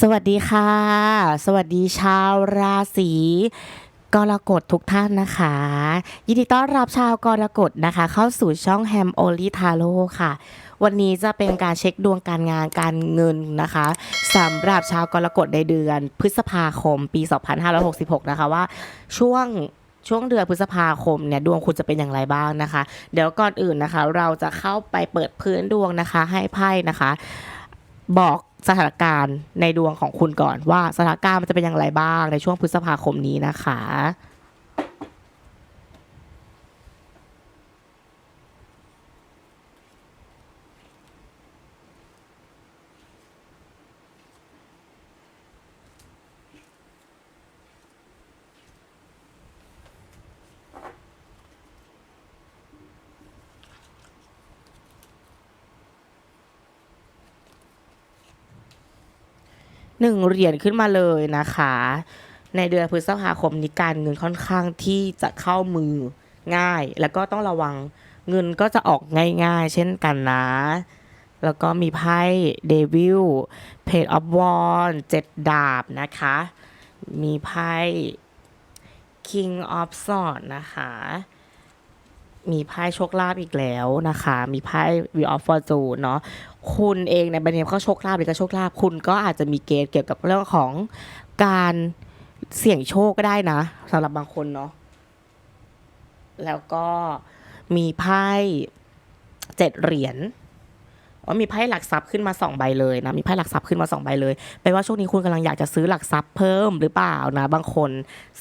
สวัสดีค่ะ สวัสดีชาวราศีกรกฎทุกท่านนะคะ ยินดีต้อนรับชาวกรกฎนะคะ เข้าสู่ช่องแฮมโอลิทาโร่ค่ะ วันนี้จะเป็นการเช็คดวงการงานการเงินนะคะสำหรับชาวกรกฎในเดือนพฤษภาคมปี 2566 นะคะว่าช่วงช่วงเดือนพฤษภาคมเนี่ยดวงคุณจะเป็นอย่างไรบ้างนะคะ เดี๋ยวก่อนอื่นนะคะ เราจะเข้าไปเปิดพื้นดวงนะคะ ให้ไพ่นะคะ บอก สถานการณ์ในดวงของคุณก่อนว่าสถานการณ์มันจะเป็นอย่างไรบ้างในช่วงพฤษภาคมนี้นะคะ หนึ่งเหรียญขึ้นมาเลยนะคะ ในเดือนพฤษภาคมนี้การเงินค่อนข้างที่จะเข้ามือง่าย แล้วก็ต้องระวังเงินก็จะออกง่ายๆ เช่นกันนะ แล้วก็มีไพ่เดวิลเพจออฟวอนเจ็ดดาบนะคะ มีไพ่ King of Swords นะคะ มีไพ่โชคลาภอีกแล้วนะคะ มีไพ่ Wheel of Fortune เนาะคุณเองในบันเทิงเขาโชคลาภหรือก็โชคลาภคุณก็อาจจะมีเกณฑ์เกี่ยวกับเรื่องของการเสี่ยงโชคก็ได้นะสำหรับบางคนเนาะแล้วก็มีไพ่เจ็ดเหรียญว่ามีไพ่หลักทรัพย์ขึ้นมาสองใบเลยนะมีไพ่หลักทรัพย์ขึ้นมาสองใบเลยแปลว่าช่วงนี้คุณกำลังอยากจะซื้อหลักทรัพย์เพิ่มหรือเปล่านะ บางคน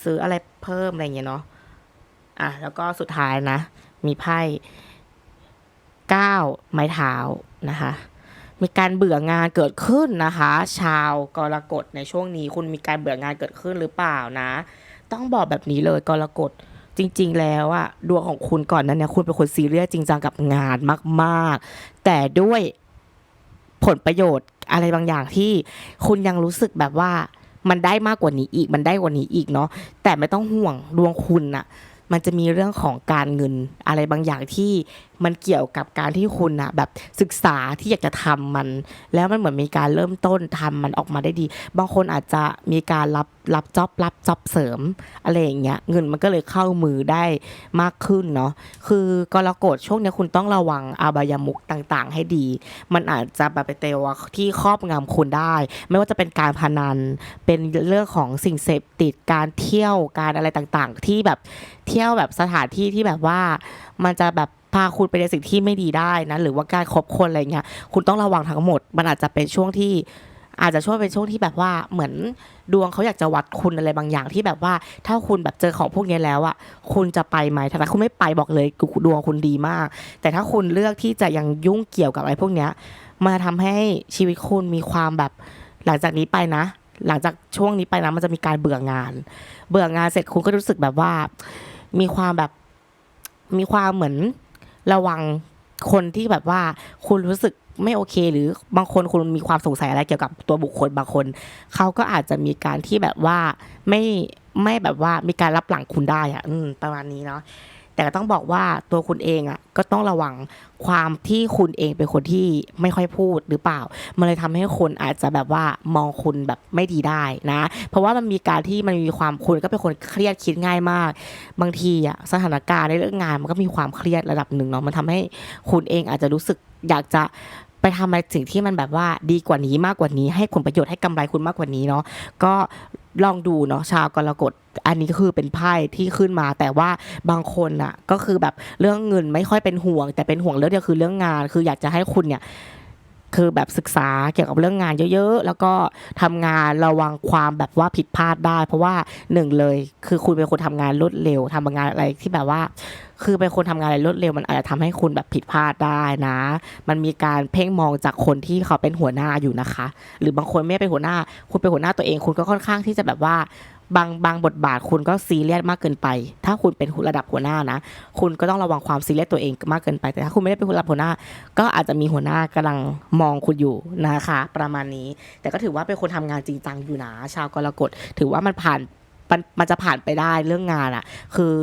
ซื้ออะไรเพิ่มอะไรเงี้ยเนาะอะแล้วก็สุดท้ายนะ มีไพ่เก้าไม้เท้านะคะ มีการเบื่องานเกิดขึ้นนะคะ ชาวกรกฎในช่วงนี้คุณมีการเบื่องานเกิดขึ้นหรือเปล่านะ ต้องบอกแบบนี้เลยกรกฎจริง ๆ แล้วอะดวงของคุณก่อนนั้นเนี่ยคุณเป็นคนซีเรียสจริงจังกับงานมาก ๆ แต่ด้วยผลประโยชน์อะไรบางอย่างที่คุณยังรู้สึกแบบว่ามันได้มากกว่านี้อีกมันได้กว่านี้อีกเนาะแต่ไม่ต้องห่วงดวงคุณอะ มันจะมีเรื่องของการเงินอะไรบางอย่างที่มันเกี่ยวกับการที่คุณอะแบบศึกษาที่อยากจะทำมัน แล้วมันเหมือนมีการเริ่มต้นทำมันออกมาได้ดี บางคนอาจจะมีการรับรับจ็อบรับจ็อบเสริมอะไรอย่างเงี้ยเงินมันก็เลยเข้ามือได้มากขึ้นเนาะคือกรกฎช่วงเนี้ยคุณต้องระวังอาบายามุกต่างๆ ให้ดี มันอาจจะแบบไปเตวที่ครอบงำคุณได้ ไม่ว่าจะเป็นการพนันเป็นเรื่องของสิ่งเสพติดการเที่ยวการอะไรต่างๆ ที่แบบเที่ยวแบบสถานที่ที่แบบว่ามันจะแบบ พาคุณไปในสิ่งที่ไม่ดีได้นะหรือว่าการคบคนอะไรเงี้ยคุณต้องระวังทั้งหมด มันอาจจะเป็นช่วงที่อาจจะช่วงเป็นช่วงที่แบบว่าเหมือนดวงเขาอยากจะวัดคุณอะไรบางอย่างที่แบบว่า ถ้าคุณแบบเจอของพวกนี้แล้วอะคุณจะไปไหมถ้าคุณไม่ไปบอกเลยดวงคุณดีมาก แต่ถ้าคุณเลือกที่จะยังยุ่งเกี่ยวกับอะไรพวกเนี้ยมาทำให้ชีวิตคุณมีความแบบหลังจากนี้ไปนะ หลังจากช่วงนี้ไปนะมันจะมีการเบื่องาน เบื่องานเสร็จคุณก็รู้สึกแบบว่า มีความแบบมีความเหมือน ระวังคนที่แบบว่าคุณรู้สึกไม่โอเค หรือบางคนคุณมีความสงสัยอะไรเกี่ยวกับตัวบุคคลบางคน เขาก็อาจจะมีการที่แบบว่าไม่ไม่แบบว่ามีการรับหลังคุณได้อะอืประมาณนี้เนาะ แต่ต้องบอกว่าตัวคุณเองอะก็ต้องระวังความที่คุณเองเป็นคนที่ไม่ค่อยพูดหรือเปล่า มันเลยทำให้คนอาจจะแบบว่ามองคุณแบบไม่ดีได้นะ เพราะว่ามันมีการที่มันมีความคุณก็เป็นคนเครียดคิดง่ายมาก บางทีอะสถานการณ์ในเรื่องงานมันก็มีความเครียดระดับหนึ่งเนาะมันทำให้คุณเองอาจจะรู้สึกอยากจะไปทำอะไรสิ่งที่มันแบบว่าดีกว่านี้มากกว่านี้ให้ผลประโยชน์ให้กำไรคุณมากกว่านี้เนาะก็ ลองดูเนาะชาวกรกฎอันนี้ก็คือเป็นไพ่ที่ขึ้นมา แต่ว่าบางคนอะก็คือแบบเรื่องเงินไม่ค่อยเป็นห่วง แต่เป็นห่วงเรื่องเดียวคือเรื่องงาน คืออยากจะให้คุณเนี่ยคือแบบศึกษาเกี่ยวกับเรื่องงานเยอะๆ แล้วก็ทำงานระวังความแบบว่าผิดพลาดได้ เพราะว่าหนึ่งเลยคือคุณเป็นคนทำงานรวดเร็วทำงานอะไรที่แบบว่า คือเป็นคนทำงานอะไรรวดเร็วมันอาจจะทำให้คุณแบบผิดพลาดได้นะ มันมีการเพ่งมองจากคนที่เขาเป็นหัวหน้าอยู่นะคะ หรือบางคนไม่เป็นหัวหน้า คุณเป็นหัวหน้าตัวเอง คุณก็ค่อนข้างที่จะแบบว่าบางบางบทบาทคุณก็ซีเรียสมากเกินไป ถ้าคุณเป็นระดับหัวหน้านะ คุณก็ต้องระวังความซีเรียสตัวเองมากเกินไป แต่ถ้าคุณไม่ได้เป็นระดับหัวหน้า ก็อาจจะมีหัวหน้ากำลังมองคุณอยู่นะคะ ประมาณนี้ แต่ก็ถือว่าเป็นคนทำงานจริงจังอยู่นะ ชาวกรกฎถือว่ามันผ่าน มันมันจะผ่านไปได้เรื่องงานอะคือ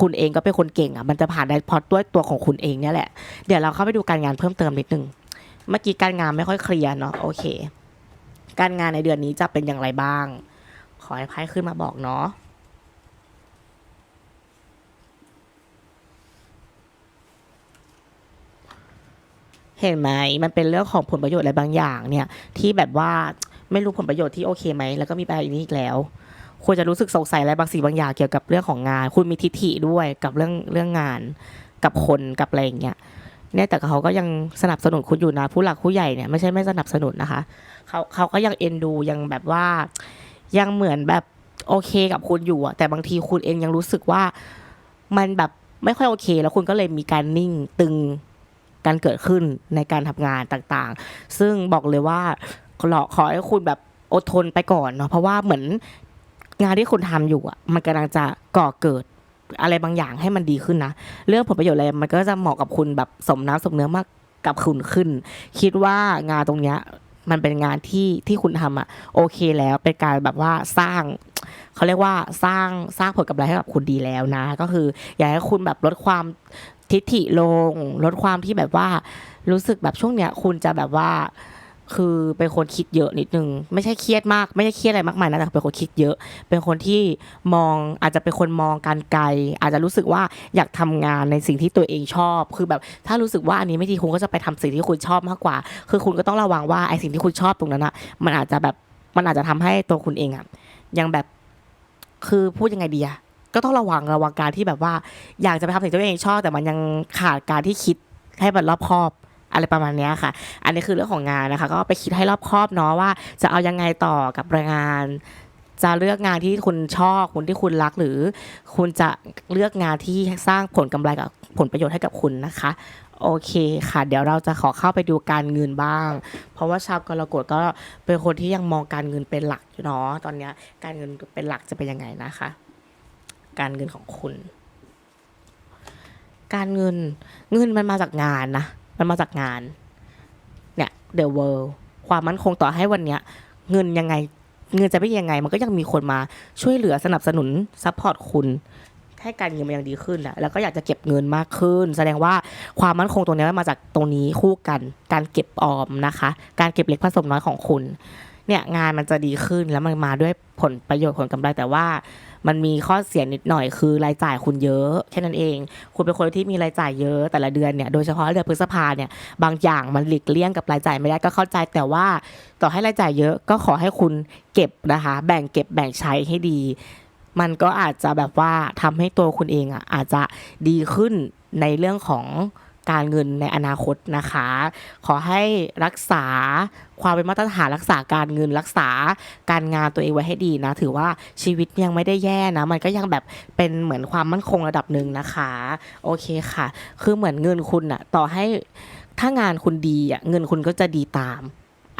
คุณเองก็เป็นคนเก่งอะมันจะผ่านได้เพราะด้วยตัวของคุณเองเนี่ยแหละ เดี๋ยวเราเข้าไปดูการงานเพิ่มเติมนิดนึง เมื่อกี้การงานไม่ค่อยเคลียร์เนาะโอเค การงานในเดือนนี้จะเป็นอย่างไรบ้าง ขอให้ไพ่ขึ้นมาบอกเนาะเห็นไหมมันเป็นเรื่องของผลประโยชน์อะไรบางอย่างเนี่ย ที่แบบว่าไม่รู้ผลประโยชน์ที่โอเคไหมแล้วก็มีไปอีกนี้อีกแล้ว ควรจะรู้สึกสงสัยอะไรบางสิ่งบางอย่างเกี่ยวกับเรื่องของงาน คุณมีทิฐิด้วยกับเรื่องเรื่องงาน กับคนกับอะไรอย่างเงี้ยเนี่ยแต่เขาก็ยังสนับสนุนคุณอยู่นะ ผู้หลักผู้ใหญ่เนี่ยไม่ใช่ไม่สนับสนุนนะคะ เขาเขาก็ยังเอ็นดูยังแบบว่ายังเหมือนแบบโอเคกับคุณอยู่อะแต่บางทีคุณเองยังรู้สึกว่ามันแบบไม่ค่อยโอเค แล้วคุณก็เลยมีการนิ่งตึงการเกิดขึ้นในการทำงานต่างๆ ซึ่งบอกเลยว่าขอขอให้คุณแบบอดทนไปก่อนเนาะเพราะว่าเหมือน งานที่คุณทำอยู่อะมันกำลังจะก่อเกิดอะไรบางอย่างให้มันดีขึ้นนะ เรื่องผลประโยชน์อะไรมันก็จะเหมาะกับคุณแบบสมน้ำสมเนื้อมากกับคุณขึ้น คิดว่างานตรงเนี้ยมันเป็นงานที่ที่คุณทำอะโอเคแล้วเป็นการแบบว่าสร้างเขาเรียกว่าสร้างสร้างผลกำไรให้กับคุณดีแล้วนะ ก็คือ อยากให้คุณแบบลดความทิฐิลง ลดความที่แบบว่ารู้สึกแบบช่วงเนี้ย คุณจะแบบว่า คือเป็นคนคิดเยอะนิดนึง ไม่ใช่เครียดมาก ไม่ใช่เครียดอะไรมากมายนะแต่เป็นคนคิดเยอะ เป็นคนที่มองอาจจะเป็นคนมองการไกล อาจจะรู้สึกว่าอยากทำงานในสิ่งที่ตัวเองชอบ คือแบบถ้ารู้สึกว่าอันนี้ไม่ดีคุณก็จะไปทำสิ่งที่คุณชอบมากกว่า คือคุณก็ต้องระวังว่าไอ้สิ่งที่คุณชอบตรงนั้นอะมันอาจจะแบบมันอาจจะทำให้ตัวคุณเองอะยังแบบคือพูดยังไงดีอะก็ต้องระวังระวังการที่แบบว่า อยากจะไปทำสิ่งที่ตัวเองชอบ แต่มันยังขาดการที่คิดให้มันรอบคอบ อะไรประมาณนี้ค่ะ อันนี้คือเรื่องของงานนะคะ ก็ไปคิดให้รอบคอบเนาะว่า จะเอายังไงต่อกับรายงาน จะเลือกงานที่คุณชอบคุณที่คุณรักหรือ คุณจะเลือกงานที่สร้างผลกำไรกับผลประโยชน์ให้กับคุณนะคะโอเคค่ะ เดี๋ยวเราจะขอเข้าไปดูการเงินบ้าง เพราะว่าชาวกรกฎก็เป็นคนที่ยังมองการเงินเป็นหลักอยู่เนาะตอนนี้การเงินเป็นหลักจะเป็นยังไงนะคะ การเงินของคุณ การเงินเงินมันมาจากงานนะ มันมาจากงาน เนี่ย the world ความมั่นคงต่อให้วันเนี้ย เงินยังไง เงินจะเป็นยังไง มันก็ยังมีคนมาช่วยเหลือสนับสนุนซัพพอร์ตคุณ ให้การเงินมันยังดีขึ้นอะแล้วก็อยากจะเก็บเงินมากขึ้น แสดงว่าความมั่นคงตรงนี้มันมาจากตรงนี้คู่กัน การเก็บออมนะคะ การเก็บเล็กผสมน้อยของคุณ เนี่ยงานมันจะดีขึ้นแล้วมันมาด้วยผลประโยชน์ผลกำไรแต่ว่า มันมีข้อเสียนิดหน่อยคือรายจ่ายคุณเยอะแค่นั้นเอง คุณเป็นคนที่มีรายจ่ายเยอะแต่ละเดือนเนี่ยโดยเฉพาะเดือนพฤษภาเนี่ยบางอย่างมันหลีกเลี่ยงกับรายจ่ายไม่ได้ก็เข้าใจแต่ว่าต่อให้รายจ่ายเยอะก็ขอให้คุณเก็บนะคะ แบ่งเก็บแบ่งใช้ให้ดี มันก็อาจจะแบบว่าทำให้ตัวคุณเองอะอาจจะดีขึ้นในเรื่องของ การเงินในอนาคตนะคะ ขอให้รักษาความเป็นมาตรฐานรักษาการเงินรักษาการงานตัวเองไว้ให้ดีนะ ถือว่าชีวิตยังไม่ได้แย่นะ มันก็ยังแบบเป็นเหมือนความมั่นคงระดับหนึ่งนะคะ โอเคค่ะ คือเหมือนเงินคุณอะต่อให้ถ้างานคุณดีอะเงินคุณก็จะดีตาม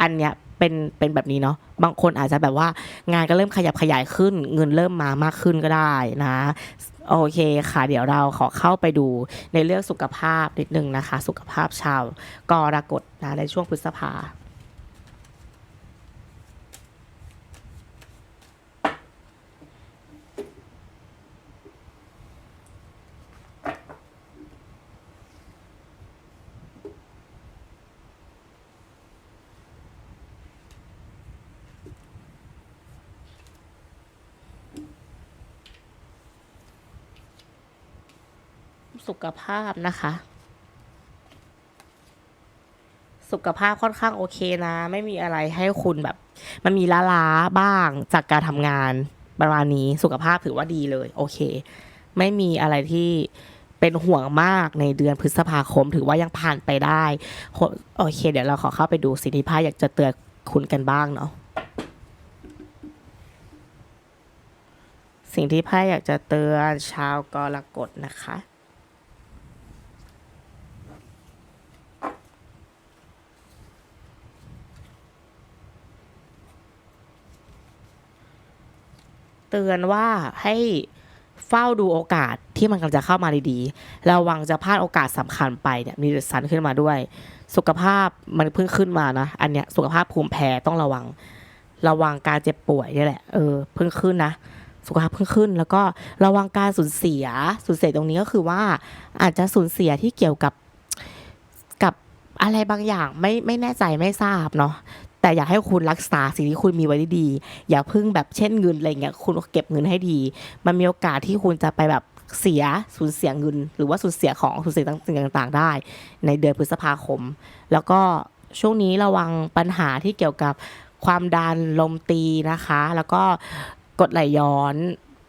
อันเนี้ยเป็นเป็นแบบนี้เนาะบางคนอาจจะแบบว่างานก็เริ่มขยับขยายขึ้น เงินเริ่มมามากขึ้นก็ได้นะ โอเคค่ะ เดี๋ยวเราขอเข้าไปดูในเรื่องสุขภาพนิดนึงนะคะ สุขภาพชาวกรกฎนะในช่วงพฤษภา สุขภาพนะคะ สุขภาพค่อนข้างโอเคนะ ไม่มีอะไรให้คุณแบบ มันมีล้าๆบ้างจากการทำงานประมาณนี้สุขภาพถือว่าดีเลย โอเค ไม่มีอะไรที่เป็นห่วงมากในเดือนพฤษภาคม ถือว่ายังผ่านไปได้โอเค เดี๋ยวเราขอเข้าไปดูสิ่งที่ไพ่อยากจะเตือนคุณกันบ้างเนาะสิ่งที่ไพ่อยากจะเตือนชาวกรกฎนะคะ เตือนว่าให้เฝ้าดูโอกาสที่มันกำลังจะเข้ามาดีๆ ระวังจะพลาดโอกาสสำคัญไปเนี่ยมีเดซันขึ้นมาด้วย สุขภาพมันเพิ่งขึ้นมานะ อันเนี้ยสุขภาพภูมิแพ้ต้องระวัง ระวังการเจ็บป่วยนี่แหละ เออ เพิ่งขึ้นนะ สุขภาพเพิ่งขึ้น แล้วก็ระวังการสูญเสีย สูญเสียตรงนี้ก็คือว่า อาจจะสูญเสียที่เกี่ยวกับกับอะไรบางอย่างไม่ไม่แน่ใจไม่ทราบเนาะ แต่อยากให้คุณรักษาสิ่งที่คุณมีไว้ดี อย่าพึ่งแบบเช่นเงินอะไรเงี้ยคุณเก็บเงินให้ดี มันมีโอกาสที่คุณจะไปแบบเสียสูญเสียเงิน หรือว่าสูญเสียของสูญเสียสิ่งต่าง ๆ ได้ ในเดือนพฤษภาคม แล้วก็ช่วงนี้ระวังปัญหาที่เกี่ยวกับความดันลมตีนะคะ แล้วก็กดไหลย้อน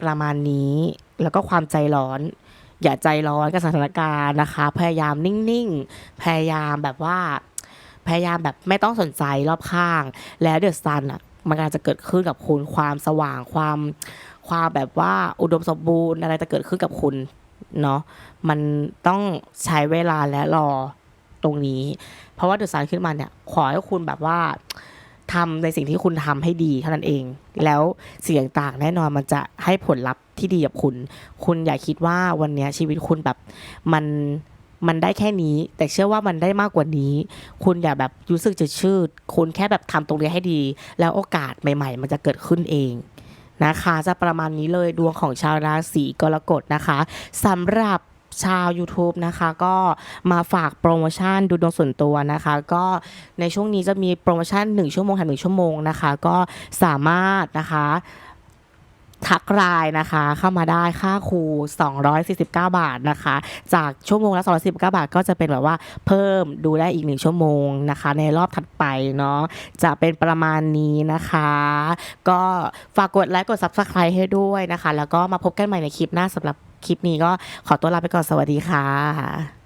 ประมาณนี้ แล้วก็ความใจร้อน อย่าใจร้อนกับสถานการณ์นะคะ พยายามนิ่งๆ พยายามแบบว่า พยายามแบบไม่ต้องสนใจรอบข้าง แล้วเดอะซันอะมันกำลังจะเกิดขึ้นกับคุณความสว่างความความแบบว่าอุดมสมบูรณ์อะไรจะเกิดขึ้นกับคุณเนาะมันต้องใช้เวลาและรอตรงนี้ เพราะว่าเดอะซันขึ้นมาเนี่ยขอให้คุณแบบว่าทำในสิ่งที่คุณทำให้ดีเท่านั้นเอง แล้วเสิ่งต่างแน่นอนมันจะให้ผลลัพธ์ที่ดีกับคุณ คุณอย่าคิดว่าวันนี้ชีวิตคุณแบบมัน มันได้แค่นี้ แต่เชื่อว่ามันได้มากกว่านี้ คุณอย่าแบบรู้สึกจะชืด คุณแค่แบบทำตรงนี้ให้ดี แล้วโอกาสใหม่ ๆ มันจะเกิดขึ้นเองนะคะจะประมาณนี้เลยดวงของชาวราศีกรกฎนะคะสำหรับชาว YouTube นะคะก็มาฝากโปรโมชั่นดูดวงส่วนตัวนะคะ ก็ในช่วงนี้จะมีโปรโมชั่น 1 ชั่วโมงแถม1ชั่วโมงนะคะ ก็สามารถนะคะ ทักไลน์นะคะ เข้ามาได้ค่าครู 249 บาทนะคะ จากชั่วโมงละ219 บาท ก็จะเป็นแบบว่าเพิ่มดูได้อีกหนึ่งชั่วโมงนะคะ ในรอบถัดไปเนาะจะเป็นประมาณนี้นะคะ ก็ฝากกดไลค์กด Subscribe ให้ด้วยนะคะ แล้วก็มาพบกันใหม่ในคลิปหน้าสำหรับคลิปนี้ก็ขอตัวลาไปก่อนสวัสดีค่ะ